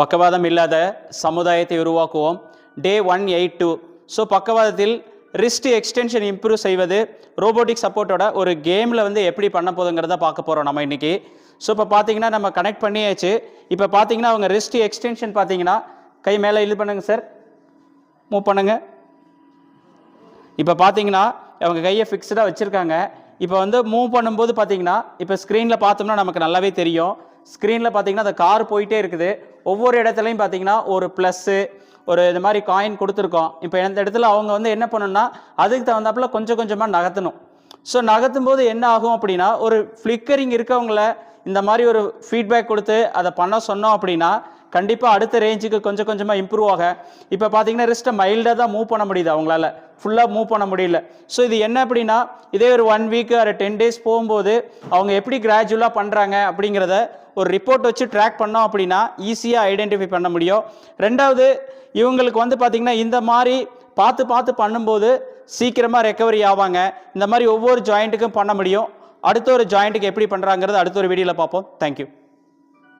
பக்கவாதம் இல்லாத சமுதாயத்தை உருவாக்குவோம். Day one eight two so பக்கவாதத்தில் wrist extension improve செய்வது ரோபோட்டிக் சப்போர்ட்டோட ஒரு கேமில் வந்து எப்படி பண்ண போதுங்கிறத பார்க்க போகிறோம் நம்ம இன்றைக்கி ஸோ இப்போ பார்த்தீங்கன்னா நம்ம கனெக்ட் பண்ணியாச்சு. இப்போ பார்த்தீங்கன்னா அவங்க ரிஸ்ட் எக்ஸ்டென்ஷன் பார்த்தீங்கன்னா கை மேலே இது பண்ணுங்கள் சார் மூவ் பண்ணுங்க. இப்போ பார்த்தீங்கன்னா அவங்க கையை ஃபிக்ஸ்டாக வச்சுருக்காங்க. இப்போ வந்து மூவ் பண்ணும்போது பார்த்தீங்கன்னா இப்போ ஸ்க்ரீனில் பார்த்தோம்னா நமக்கு நல்லாவே தெரியும். ஸ்க்ரீனில் பார்த்தீங்கன்னா அந்த கார் போயிட்டே இருக்குது. ஒவ்வொரு இடத்துலையும் பார்த்தீங்கன்னா ஒரு ப்ளஸ்ஸு ஒரு இது மாதிரி காயின் கொடுத்துருக்கோம். இப்போ இந்த இடத்துல அவங்க வந்து என்ன பண்ணணும்னா அதுக்கு தகுந்தாப்புல கொஞ்சம் கொஞ்சமாக நகர்த்தணும். ஸோ நகர்த்தும் போது என்ன ஆகும் அப்படின்னா ஒரு ஃப்ளிக்கரிங் இருக்கவங்கள இந்த மாதிரி ஒரு ஃபீட்பேக் கொடுத்து அதை பண்ண சொன்னோம் அப்படின்னா கண்டிப்பாக அடுத்த ரேஞ்சுக்கு கொஞ்சம் கொஞ்சமாக இம்ப்ரூவ் ஆக. இப்போ பார்த்தீங்கன்னா ரிஸ்ட்டை மைல்டாக தான் மூவ் பண்ண முடியுது அவங்களால. ஃபுல்லாக மூவ் பண்ண முடியல. ஸோ இது என்ன அப்படின்னா இதே ஒரு ஒன் வீக் ஒரு டென் டேஸ் போகும்போது அவங்க எப்படி கிராஜுவலாக பண்ணுறாங்க அப்படிங்கிறத ஒரு ரிப்போர்ட் வச்சு ட்ராக் பண்ணோம் அப்படின்னா ஈஸியாக ஐடென்டிஃபை பண்ண முடியும். ரெண்டாவது இவங்களுக்கு வந்து பார்த்திங்கன்னா இந்த மாதிரி பார்த்து பார்த்து பண்ணும்போது சீக்கிரமாக ரெக்கவரி ஆவாங்க. இந்த மாதிரி ஒவ்வொரு ஜாயிண்ட்டுக்கும் பண்ண முடியும். அடுத்த ஒரு ஜாயிண்ட்டுக்கு எப்படி பண்ணுறாங்கிறது அடுத்த ஒரு வீடியோவில் பார்ப்போம். தேங்க்யூ